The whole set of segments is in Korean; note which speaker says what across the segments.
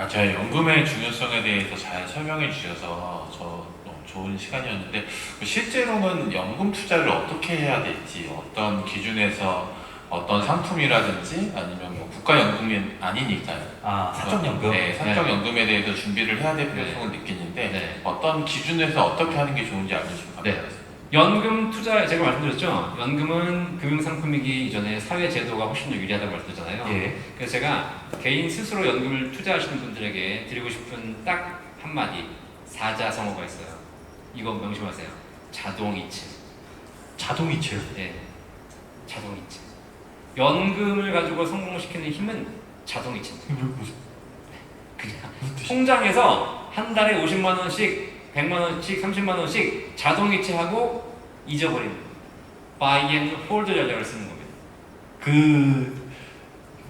Speaker 1: 아, 제가 연금의 중요성에 대해서 잘 설명해 주셔서 저 너무 좋은 시간이었는데 실제로는 연금 투자를 어떻게 해야 될지 어떤 기준에서 어떤 상품이라든지 아니면 뭐 국가연금이 아니니까요.
Speaker 2: 아 사적연금.
Speaker 1: 네, 사적연금에 대해서 준비를 해야 될 필요성을 느끼는데
Speaker 3: 네.
Speaker 1: 어떤 기준에서 어떻게 하는 게 좋은지 알려주시면 감사하겠습니다.
Speaker 3: 연금 투자 제가 말씀드렸죠. 연금은 금융 상품이기 이전에 사회 제도가 훨씬 더 유리하다고 말씀드렸잖아요.
Speaker 2: 예.
Speaker 3: 그래서 제가 개인 스스로 연금을 투자하시는 분들에게 드리고 싶은 딱 한마디 사자성어가 있어요. 이거 명심하세요. 자동이체.
Speaker 2: 자동이체요.
Speaker 3: 네. 자동이체. 연금을 가지고 성공시키는 힘은 자동이체입니다.
Speaker 2: 이게 무슨
Speaker 3: 그냥? 통장에서 한 달에 50만 원씩, 100만 원씩, 30만 원씩 자동이체하고 거예요. buy and hold 전략을 쓰는 겁니다.
Speaker 2: 그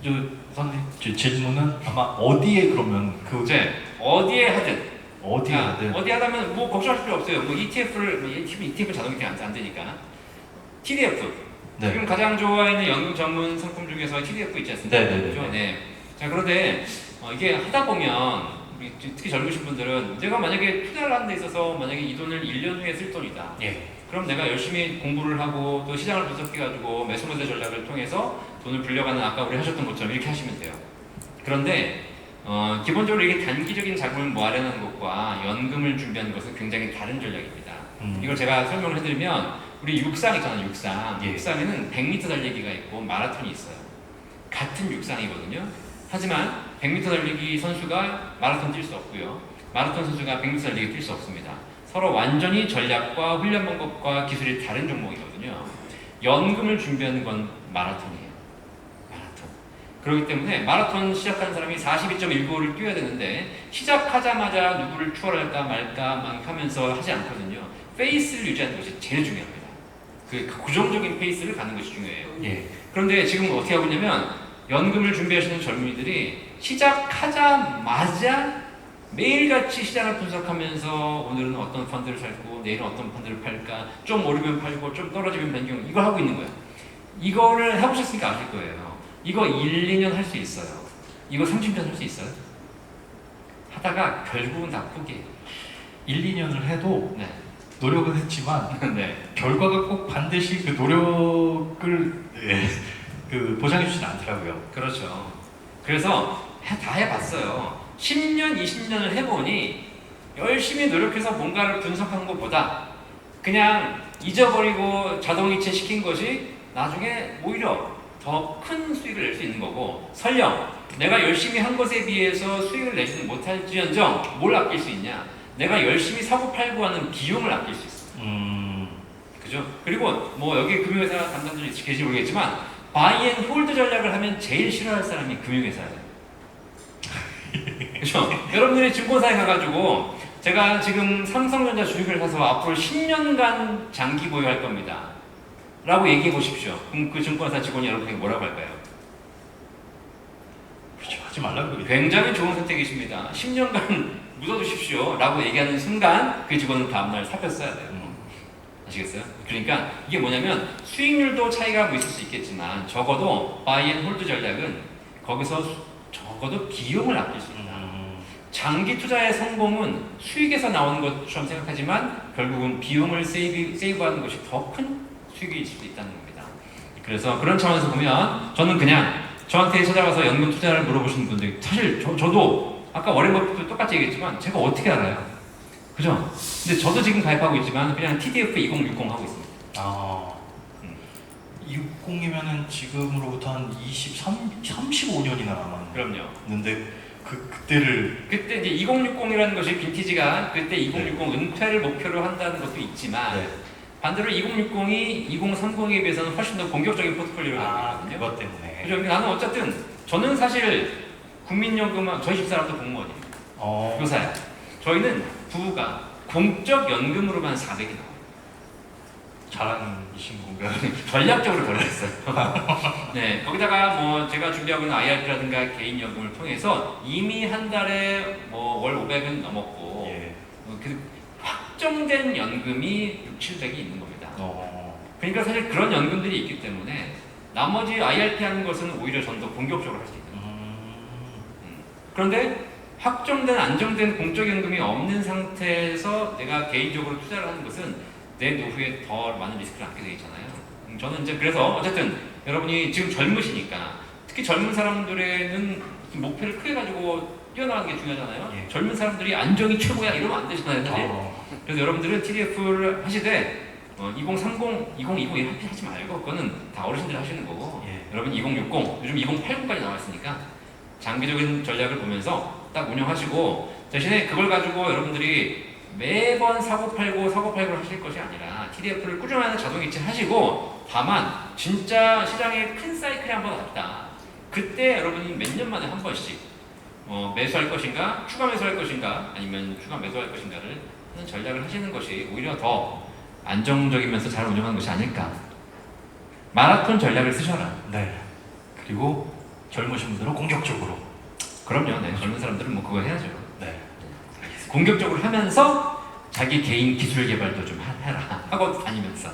Speaker 2: 저 선생님 제 질문은 아마 어디에 그러면 그
Speaker 3: 이제 어디에 하든
Speaker 2: 어디에
Speaker 3: 야,
Speaker 2: 하든
Speaker 3: 어디 하다면 뭐 걱정할 필요 없어요. 뭐 ETF를 ETF, ETF 자동이체 안, 안 되니까. TDF
Speaker 2: 네.
Speaker 3: 지금 가장 좋아하는 연금 전문 상품 중에서 TDF 있지 않습니까?
Speaker 2: 네, 네, 네.
Speaker 3: 그죠? 네. 자 그런데 어, 이게 하다 보면 우리 특히 젊으신 분들은 내가 만약에 투자를 하는 데 있어서 만약에 이 돈을 1년 후에 쓸 돈이다.
Speaker 2: 예.
Speaker 3: 그럼 내가 열심히 공부를 하고 또 시장을 분석해가지고 매수매수 전략을 통해서 돈을 불려가는 아까 우리 하셨던 것처럼 이렇게 하시면 돼요. 그런데 어, 기본적으로 이게 단기적인 자금을 모아내는 것과 연금을 준비하는 것은 굉장히 다른 전략입니다.
Speaker 2: 음.
Speaker 3: 이걸 제가 설명을 해드리면 우리 육상 있잖아요 육상
Speaker 2: 예.
Speaker 3: 육상에는 100m 달리기가 있고 마라톤이 있어요 같은 육상이거든요 하지만 100m 달리기 선수가 마라톤 뛸 수 없고요. 마라톤 선수가 100m 달리기 뛸 수 없습니다. 서로 완전히 전략과 훈련 방법과 기술이 다른 종목이거든요. 연금을 준비하는 건 마라톤이에요. 마라톤. 그렇기 때문에 마라톤 시작하는 사람이 42.195를 뛰어야 되는데 시작하자마자 누구를 추월할까 말까 막 하면서 하지 않거든요. 페이스를 유지하는 것이 제일 중요합니다. 그 고정적인 페이스를 가는 것이 중요해요.
Speaker 2: 예.
Speaker 3: 그런데 지금 어떻게 하고 있냐면 연금을 준비하시는 젊은이들이 시작하자마자 매일같이 시장을 분석하면서 오늘은 어떤 펀드를 살고 내일은 어떤 펀드를 팔까 좀 오르면 팔고 좀 떨어지면 변경 이걸 하고 있는 거예요. 이거를 해보셨으니까 아실 거예요. 이거 1, 2년 할 수 있어요. 이거 30년 할 수 있어요. 하다가 결국은 다 포기해요.
Speaker 2: 1, 2년을 해도
Speaker 3: 네.
Speaker 2: 노력은 했지만
Speaker 3: 네.
Speaker 2: 결과가 꼭 반드시 그 노력을 예, 그 보장해 주진 않더라고요.
Speaker 3: 그렇죠. 그래서 해- 다 해봤어요. 10년, 20년을 해보니 열심히 노력해서 뭔가를 분석한 것보다 그냥 잊어버리고 자동이체 시킨 것이 나중에 오히려 더 큰 수익을 낼 수 있는 거고 설령 내가 열심히 한 것에 비해서 수익을 내지는 못할지언정 뭘 아낄 수 있냐 내가 열심히 사고 팔고 하는 비용을 아낄 수 있어
Speaker 2: 음.
Speaker 3: 그죠? 그리고 뭐 여기 금융회사 담당자들이 계실지 모르겠지만 바이 앤 홀드 전략을 하면 제일 싫어할 사람이 금융회사예요. 그죠? 여러분들이 증권사에 가가지고 제가 지금 삼성전자 주식을 사서 앞으로 10년간 장기 보유할 겁니다. 라고 얘기해 보십시오. 그럼 그 증권사 직원이 여러분에게 뭐라고 할까요?
Speaker 2: 그렇죠. 하지 말라 그러겠죠.
Speaker 3: 굉장히 좋은 선택이십니다. 10년간 묻어두십시오. 라고 얘기하는 순간 그 직원은 다음날 사표 써야 돼요.
Speaker 2: 음.
Speaker 3: 아시겠어요? 그러니까 이게 뭐냐면 수익률도 차이가 뭐 있을 수 있겠지만 적어도 바이 앤 홀드 전략은 거기서 수- 적어도 비용을 아낄 수 있다.
Speaker 2: 음.
Speaker 3: 장기 투자의 성공은 수익에서 나오는 것처럼 생각하지만 결국은 비용을 세이브, 세이브하는 것이 더 큰 수익일 수도 있다는 겁니다. 그래서 그런 차원에서 보면 저는 그냥 저한테 찾아가서 연금 투자를 물어보시는 분들 사실 저, 저도 아까 워렌 버핏도 똑같이 얘기했지만 제가 어떻게 알아요? 그죠? 근데 저도 지금 가입하고 있지만 그냥 TDF 2060 하고 있습니다.
Speaker 2: 아.
Speaker 3: 음.
Speaker 2: 60이면은 지금으로부터 한 23, 35년이나
Speaker 3: 그럼요.
Speaker 2: 남았는데 그 그때를
Speaker 3: 그때 이제 2060이라는 것이 빈티지가 그때 2060 은퇴를 목표로 한다는 것도 있지만
Speaker 2: 네.
Speaker 3: 반대로 2060이 2030에 비해서는 훨씬 더 공격적인 포트폴리오를
Speaker 2: 아
Speaker 3: 갖고 있거든요.
Speaker 2: 그것 때문에.
Speaker 3: 그죠? 나는 어쨌든 저는 사실 국민연금은 저희 집사람도 공무원이에요.
Speaker 2: 어.
Speaker 3: 교사야. 저희는 부부가 공적 연금으로만 400이 나와요.
Speaker 2: 자랑이신 건가요?
Speaker 3: 전략적으로 걸렸어요. 네, 거기다가 뭐 제가 준비하고 있는 IRP라든가 개인 연금을 통해서 이미 한 달에 뭐 월 500은 넘었고
Speaker 2: 예.
Speaker 3: 어, 그 확정된 연금이 6, 700이 있는 겁니다.
Speaker 2: 어.
Speaker 3: 그러니까 사실 그런 연금들이 있기 때문에 나머지 IRP 하는 것은 오히려 전 더 공격적으로 할 수 있는 거예요.
Speaker 2: 음.
Speaker 3: 그런데 확정된 안정된 공적 연금이 없는 상태에서 내가 개인적으로 투자를 하는 것은 내 노후에 더 많은 리스크를 안게 되어 있잖아요. 음, 저는 이제 그래서 어쨌든 여러분이 지금 젊으시니까 특히 젊은 사람들에는 목표를 크게 가지고 뛰어나가는 게 중요하잖아요.
Speaker 2: 예.
Speaker 3: 젊은 사람들이 안정이 최고야 이러면 안 되잖아요. 사실.
Speaker 2: 어,
Speaker 3: 그래서 여러분들은 TDF를 하시되 어, 2030, 2020 이렇게 하지 말고 그거는 다 어르신들이 하시는 거고
Speaker 2: 예.
Speaker 3: 여러분 2060, 요즘 2080까지 나와 있으니까 장기적인 전략을 보면서 딱 운영하시고 대신에 그걸 가지고 여러분들이 매번 사고 팔고 사고 팔고 하실 것이 아니라 TDF를 꾸준히 하는 자동이체 하시고 다만 진짜 시장에 큰 사이클이 한번 왔다. 그때 여러분이 몇 년 만에 한 번씩 어, 매수할 것인가, 추가 매수할 것인가, 아니면 추가 매수할 것인가를 하는 전략을 하시는 것이 오히려 더 안정적이면서 잘 운영하는 것이 아닐까. 마라톤 전략을 쓰셔라.
Speaker 2: 네. 그리고 젊으신 분들은 공격적으로.
Speaker 3: 그럼요. 네, 젊은 사람들은 뭐 그거 해야죠.
Speaker 2: 네.
Speaker 3: 공격적으로 하면서 자기 개인 기술 개발도 좀 하- 해라 하고 다니면서